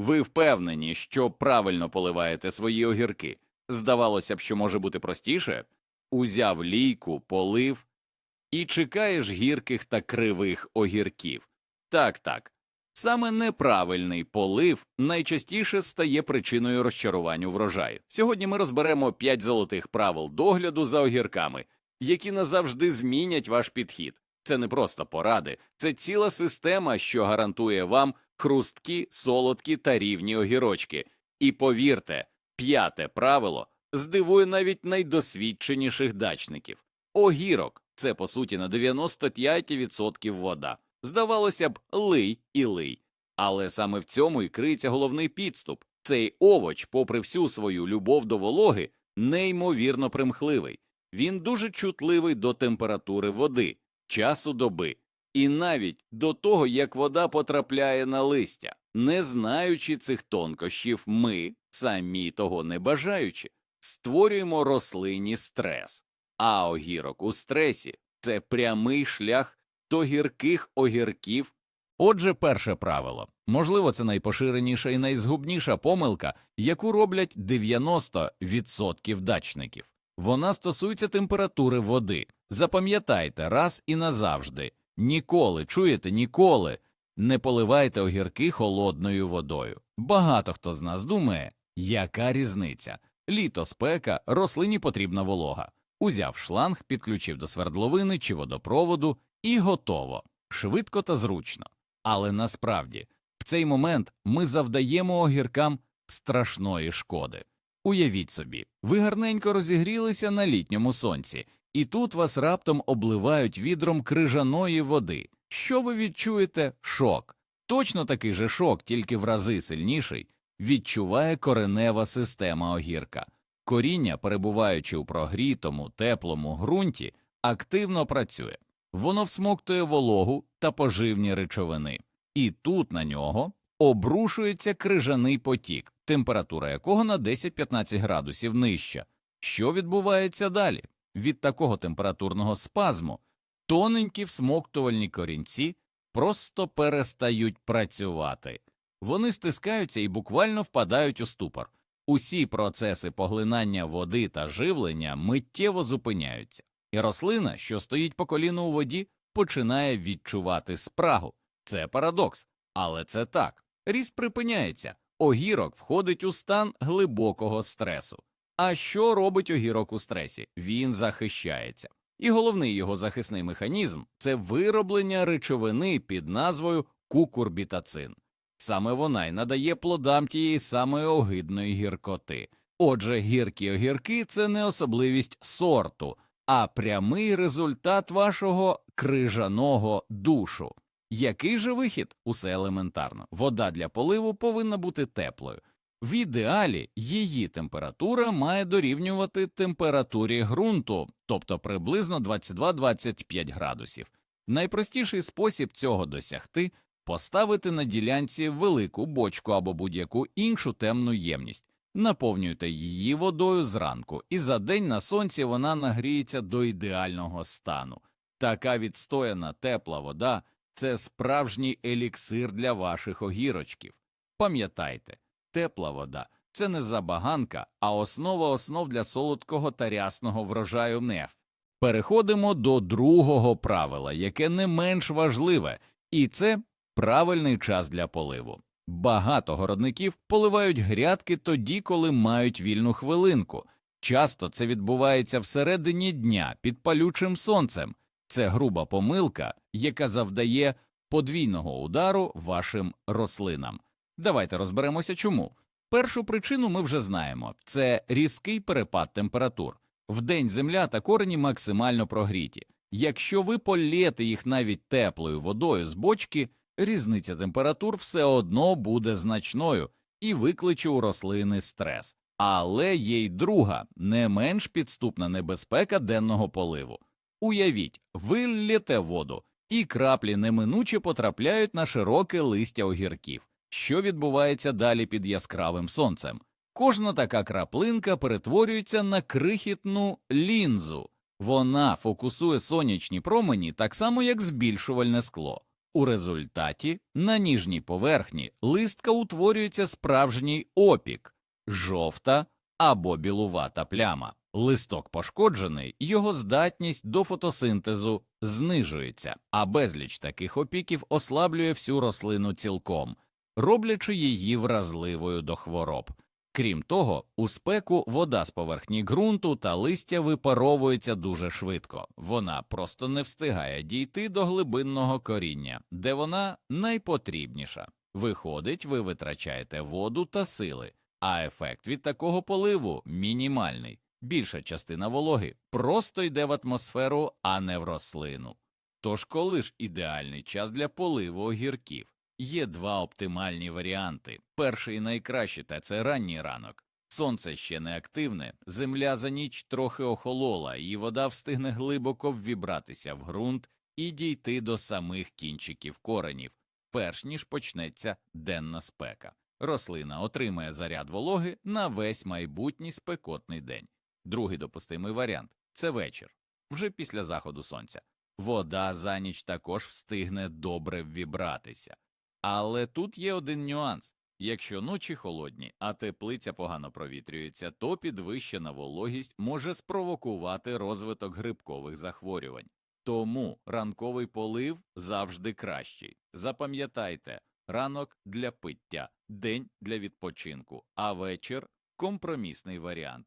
Ви впевнені, що правильно поливаєте свої огірки. Здавалося б, що може бути простіше. Узяв лійку, полив і чекаєш гірких та кривих огірків. Так, так. Саме неправильний полив найчастіше стає причиною розчарування врожаю. Сьогодні ми розберемо 5 золотих правил догляду за огірками, які назавжди змінять ваш підхід. Це не просто поради, це ціла система, що гарантує вам хрусткі, солодкі та рівні огірочки. І повірте, п'яте правило здивує навіть найдосвідченіших дачників. Огірок це по суті на 95% вода. Здавалося б, лий і лий. Але саме в цьому і криється головний підступ. Цей овоч, попри всю свою любов до вологи, неймовірно примхливий. Він дуже чутливий до температури води, часу доби, і навіть до того, як вода потрапляє на листя. Не знаючи цих тонкощів, ми, самі того не бажаючи, створюємо рослині стрес. А огірок у стресі це прямий шлях до гірких огірків. Отже, перше правило можливо, це найпоширеніша і найзгубніша помилка, яку роблять 90% дачників. Вона стосується температури води. Запам'ятайте раз і назавжди ніколи, чуєте, ніколи не поливайте огірки холодною водою. Багато хто з нас думає, яка різниця. Літо спека, рослині потрібна волога. Узяв шланг, підключив до свердловини чи водопроводу і готово, швидко та зручно. Але насправді в цей момент ми завдаємо огіркам страшної шкоди. Уявіть собі, ви гарненько розігрілися на літньому сонці, і тут вас раптом обливають відром крижаної води. Що ви відчуєте? Шок. Точно такий же шок, тільки в рази сильніший, відчуває коренева система огірка. Коріння, перебуваючи у прогрітому, теплому ґрунті, активно працює. Воно всмоктує вологу та поживні речовини, і тут на нього обрушується крижаний потік, температура якого на 10-15 градусів нижча. Що відбувається далі? Від такого температурного спазму тоненькі всмоктувальні корінці просто перестають працювати. Вони стискаються і буквально впадають у ступор. Усі процеси поглинання води та живлення миттєво зупиняються, і рослина, що стоїть по коліну у воді, починає відчувати спрагу. Це парадокс, але це так. Ріст припиняється, огірок входить у стан глибокого стресу. А що робить огірок у стресі? Він захищається. І головний його захисний механізм це вироблення речовини під назвою кукурбітацин. Саме вона й надає плодам тієї самої огидної гіркоти. Отже, гіркі огірки це не особливість сорту, а прямий результат вашого крижаного душу. Який же вихід? Усе елементарно. Вода для поливу повинна бути теплою. В ідеалі її температура має дорівнювати температурі ґрунту, тобто приблизно 22-25 градусів. Найпростіший спосіб цього досягти поставити на ділянці велику бочку або будь-яку іншу темну ємність, наповнюйте її водою зранку, і за день на сонці вона нагріється до ідеального стану. Така відстояна тепла вода це справжній еліксир для ваших огірочків. Пам'ятайте, тепла вода це не забаганка, а основа основ для солодкого та рясного врожаю неф. Переходимо до другого правила, яке не менш важливе, і це правильний час для поливу. Багато городників поливають грядки тоді, коли мають вільну хвилинку. Часто це відбувається всередині дня під палючим сонцем. Це груба помилка, яка завдає подвійного удару вашим рослинам. Давайте розберемося чому. Першу причину ми вже знаємо це різкий перепад температур. Вдень земля та корені максимально прогріті. Якщо ви полєте їх навіть теплою водою з бочки, різниця температур все одно буде значною і викличе у рослини стрес. Але є й друга, не менш підступна небезпека денного поливу. Уявіть, ви ллєте воду, і краплі неминуче потрапляють на широке листя огірків. Що відбувається далі під яскравим сонцем? Кожна така краплинка перетворюється на крихітну лінзу. Вона фокусує сонячні промені так само, як збільшувальне скло. У результаті на ніжній поверхні листка утворюється справжній опік, жовта або білувата пляма. Листок пошкоджений, його здатність до фотосинтезу знижується, а безліч таких опіків ослаблює всю рослину цілком, роблячи її вразливою до хвороб. Крім того, у спеку вода з поверхні ґрунту та листя випаровується дуже швидко, вона просто не встигає дійти до глибинного коріння, де вона найпотрібніша. Виходить, ви витрачаєте воду та сили, а ефект від такого поливу мінімальний. Більша частина вологи просто йде в атмосферу, а не в рослину. Тож коли ж ідеальний час для поливу огірків? Є два оптимальні варіанти. Перший найкращий та це ранній ранок. Сонце ще не активне, земля за ніч трохи охолола, і вода встигне глибоко ввібратися в ґрунт і дійти до самих кінчиків коренів, перш ніж почнеться денна спека. Рослина отримає заряд вологи на весь майбутній спекотний день. Другий допустимий варіант це вечір, вже після заходу сонця. Вода за ніч також встигне добре ввібратися. Але тут є один нюанс якщо ночі холодні, а теплиця погано провітрюється, то підвищена вологість може спровокувати розвиток грибкових захворювань. Тому ранковий полив завжди кращий. Запам'ятайте, ранок для пиття, день для відпочинку, а вечір компромісний варіант.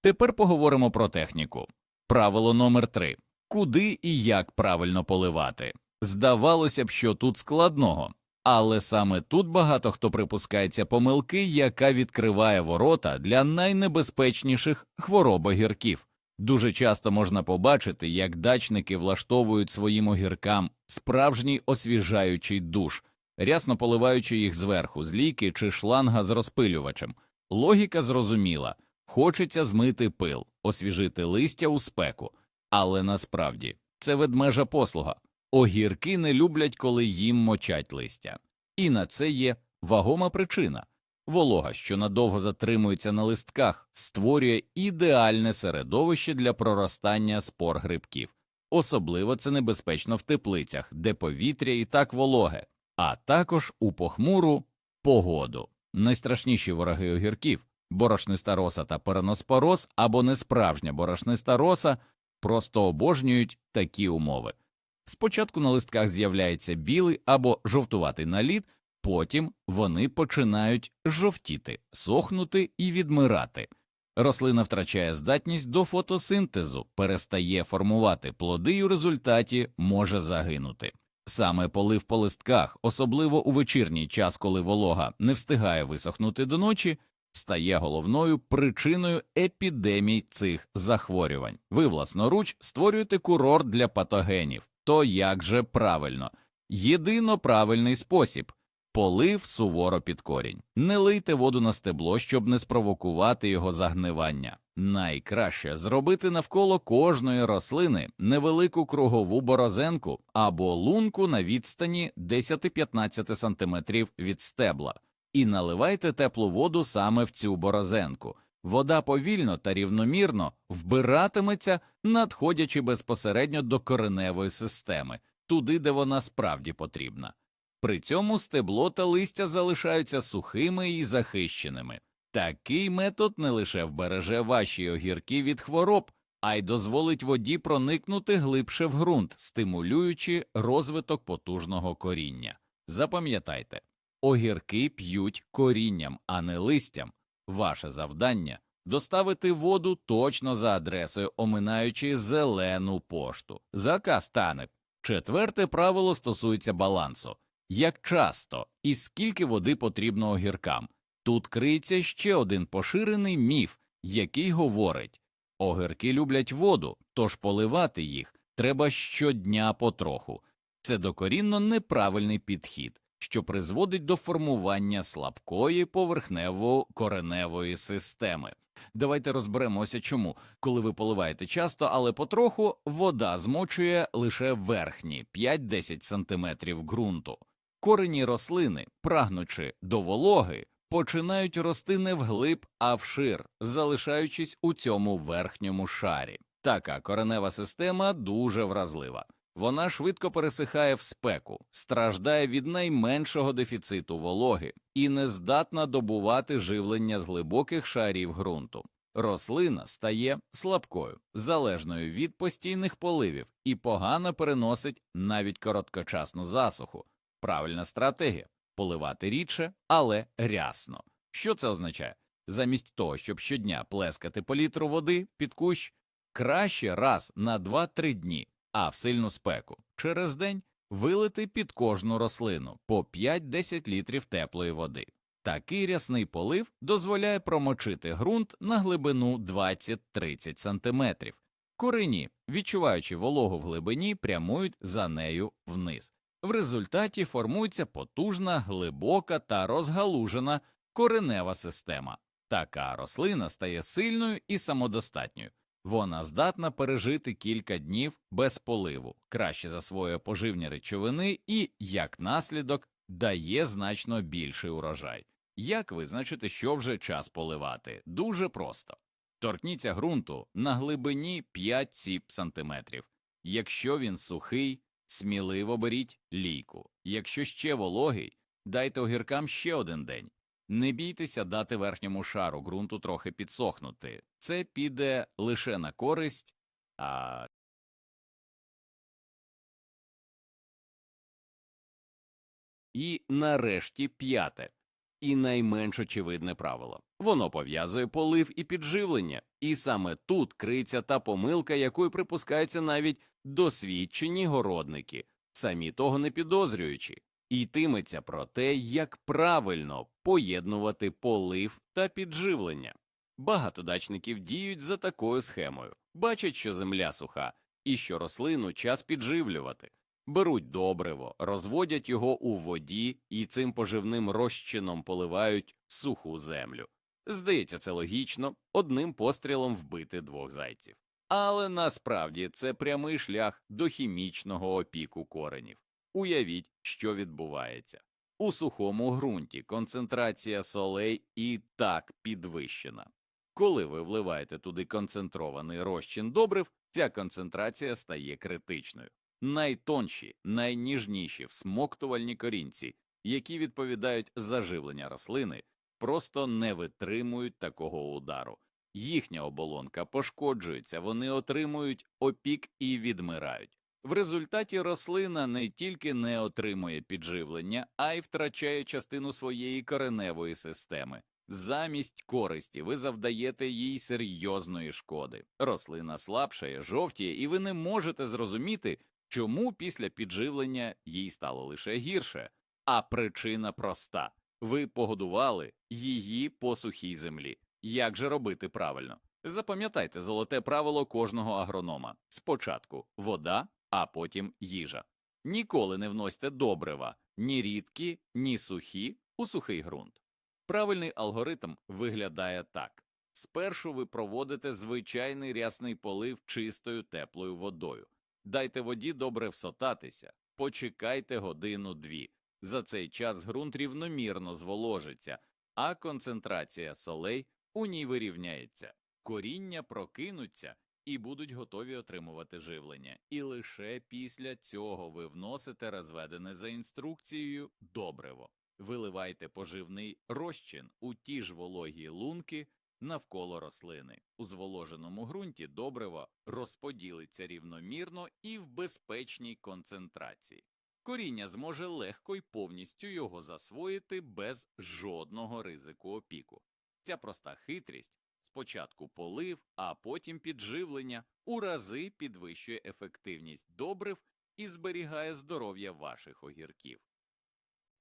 Тепер поговоримо про техніку. Правило номер 3 Куди і як правильно поливати? Здавалося б, що тут складного, але саме тут багато хто припускається помилки, яка відкриває ворота для найнебезпечніших хвороб огірків. Дуже часто можна побачити, як дачники влаштовують своїм огіркам справжній освіжаючий душ, рясно поливаючи їх зверху з ліки чи шланга з розпилювачем. Логіка зрозуміла хочеться змити пил, освіжити листя у спеку, але насправді це ведмежа послуга. Огірки не люблять, коли їм мочать листя. І на це є вагома причина. Волога, що надовго затримується на листках, створює ідеальне середовище для проростання спор грибків. Особливо це небезпечно в теплицях, де повітря і так вологе, а також у похмуру погоду. Найстрашніші вороги огірків борошниста роса та переноспороз або несправжня борошниста роса просто обожнюють такі умови. Спочатку на листках з'являється білий або жовтуватий наліт, потім вони починають жовтіти, сохнути і відмирати. Рослина втрачає здатність до фотосинтезу, перестає формувати плоди і у результаті може загинути. Саме полив по листках, особливо у вечірній час, коли волога не встигає висохнути до ночі, стає головною причиною епідемій цих захворювань. Ви власноруч створюєте курорт для патогенів. То як же правильно? Єдино правильний спосіб полив суворо під корінь. Не лийте воду на стебло, щоб не спровокувати його загнивання. Найкраще зробити навколо кожної рослини невелику кругову борозенку або лунку на відстані 10-15 см від стебла, і наливайте теплу воду саме в цю борозенку. Вода повільно та рівномірно вбиратиметься, надходячи безпосередньо до кореневої системи, туди, де вона справді потрібна. При цьому стебло та листя залишаються сухими і захищеними. Такий метод не лише вбереже ваші огірки від хвороб, а й дозволить воді проникнути глибше в ґрунт, стимулюючи розвиток потужного коріння. Запам'ятайте, огірки п'ють корінням, а не листям. Ваше завдання доставити воду точно за адресою, оминаючи зелену пошту. Заказ тане. Четверте правило стосується балансу. Як часто і скільки води потрібно огіркам? Тут криється ще один поширений міф, який говорить огірки люблять воду, тож поливати їх треба щодня потроху. Це докорінно неправильний підхід, що призводить до формування слабкої поверхнево-кореневої системи. Давайте розберемося, чому, коли ви поливаєте часто, але потроху вода змочує лише верхні 5-10 см ґрунту. Корені рослини, прагнучи до вологи, починають рости не вглиб, а вшир, залишаючись у цьому верхньому шарі. Така коренева система дуже вразлива. Вона швидко пересихає в спеку, страждає від найменшого дефіциту вологи і не здатна добувати живлення з глибоких шарів ґрунту. Рослина стає слабкою, залежною від постійних поливів і погано переносить навіть короткочасну засуху. Правильна стратегія поливати рідше, але рясно. Що це означає? Замість того, щоб щодня плескати по літру води під кущ, краще раз на 2-3 дні, а в сильну спеку через день вилити під кожну рослину по 5-10 літрів теплої води. Такий рясний полив дозволяє промочити ґрунт на глибину 20-30 см. Корені, відчуваючи вологу в глибині, прямують за нею вниз. В результаті формується потужна, глибока та розгалужена коренева система. Така рослина стає сильною і самодостатньою. Вона здатна пережити кілька днів без поливу, краще засвоює поживні речовини і, як наслідок, дає значно більший урожай. Як визначити, що вже час поливати? Дуже просто. Торкніться ґрунту на глибині 5-7 см. Якщо він сухий, сміливо беріть лійку. Якщо ще вологий, дайте огіркам ще один день. Не бійтеся дати верхньому шару ґрунту трохи підсохнути. Це піде лише на користь, а І нарешті п'яте і найменш очевидне правило воно пов'язує полив і підживлення, і саме тут криється та помилка, якою припускаються навіть досвідчені городники, самі того не підозрюючи, і йтиметься про те, як правильно поєднувати полив та підживлення. Багато дачників діють за такою схемою, бачать, що земля суха і що рослину час підживлювати беруть добриво, розводять його у воді і цим поживним розчином поливають суху землю. Здається, це логічно одним пострілом вбити двох зайців. Але насправді це прямий шлях до хімічного опіку коренів. Уявіть, що відбувається. У сухому ґрунті концентрація солей і так підвищена. Коли ви вливаєте туди концентрований розчин добрив, ця концентрація стає критичною найтонші, найніжніші всмоктувальні корінці, які відповідають за живлення рослини, просто не витримують такого удару. Їхня оболонка пошкоджується, вони отримують опік і відмирають. В результаті рослина не тільки не отримує підживлення, а й втрачає частину своєї кореневої системи. Замість користі ви завдаєте їй серйозної шкоди. Рослина слабшає, жовтіє, і ви не можете зрозуміти, Чому після підживлення їй стало лише гірше? А причина проста ви погодували її по сухій землі. Як же робити правильно? Запам'ятайте золоте правило кожного агронома спочатку вода, а потім їжа. Ніколи не вносьте добрива ні рідкі, ні сухі у сухий ґрунт. Правильний алгоритм виглядає так спершу ви проводите звичайний рясний полив чистою теплою водою. Дайте воді добре всотатися, почекайте годину дві. За цей час ґрунт рівномірно зволожиться, а концентрація солей у ній вирівняється, коріння прокинуться і будуть готові отримувати живлення. І лише після цього ви вносите розведене за інструкцією добриво, виливайте поживний розчин у ті ж вологі лунки навколо рослини. У зволоженому ґрунті добриво розподілиться рівномірно і в безпечній концентрації. Коріння зможе легко й повністю його засвоїти без жодного ризику опіку. Ця проста хитрість спочатку полив, а потім підживлення у рази підвищує ефективність добрив і зберігає здоров'я ваших огірків.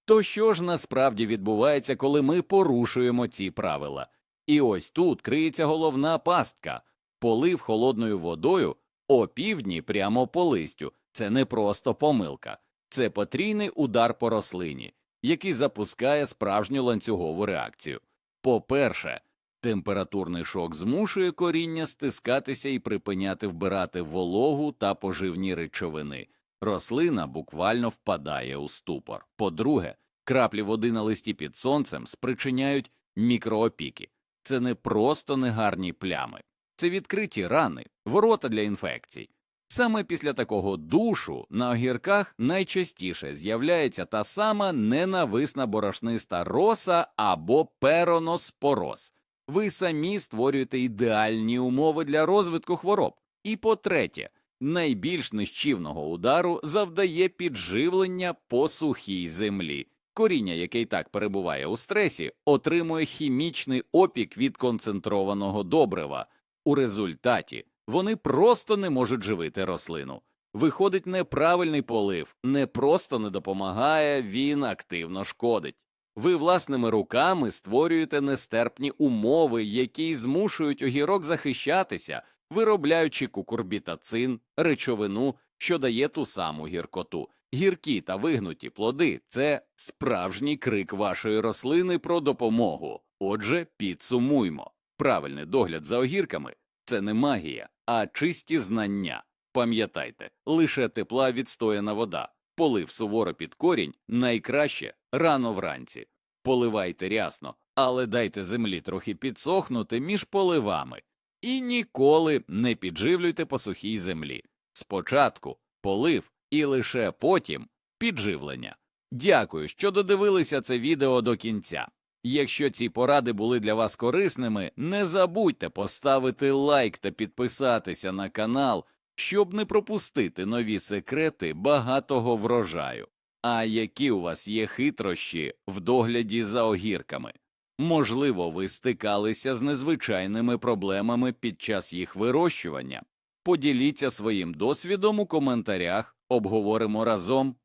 То що ж насправді відбувається, коли ми порушуємо ці правила? І ось тут криється головна пастка полив холодною водою опівдні прямо по листю. Це не просто помилка, це потрійний удар по рослині, який запускає справжню ланцюгову реакцію. По-перше, температурний шок змушує коріння стискатися і припиняти вбирати вологу та поживні речовини. Рослина буквально впадає у ступор. По-друге, краплі води на листі під сонцем спричиняють мікроопіки. Це не просто негарні плями, це відкриті рани, ворота для інфекцій. Саме після такого душу на огірках найчастіше з'являється та сама ненависна борошниста роса або пероноспороз. Ви самі створюєте ідеальні умови для розвитку хвороб. І по-третє, найбільш нищівного удару завдає підживлення по сухій землі. Коріння, яке й так перебуває у стресі, отримує хімічний опік від концентрованого добрива. У результаті вони просто не можуть живити рослину. Виходить неправильний полив, не просто не допомагає, він активно шкодить. Ви власними руками створюєте нестерпні умови, які змушують огірок захищатися, виробляючи кукурбітацин, речовину, що дає ту саму гіркоту. Гіркі та вигнуті плоди це справжній крик вашої рослини про допомогу. Отже, підсумуймо. Правильний догляд за огірками це не магія, а чисті знання. Пам'ятайте, лише тепла відстояна вода, полив суворо під корінь найкраще рано вранці. Поливайте рясно, але дайте землі трохи підсохнути між поливами. І ніколи не підживлюйте по сухій землі. Спочатку полив і лише потім підживлення. Дякую, що додивилися це відео до кінця. Якщо ці поради були для вас корисними, не забудьте поставити лайк та підписатися на канал, щоб не пропустити нові секрети багатого врожаю. А які у вас є хитрощі в догляді за огірками? Можливо, ви стикалися з незвичайними проблемами під час їх вирощування. Поділіться своїм досвідом у коментарях, обговоримо разом.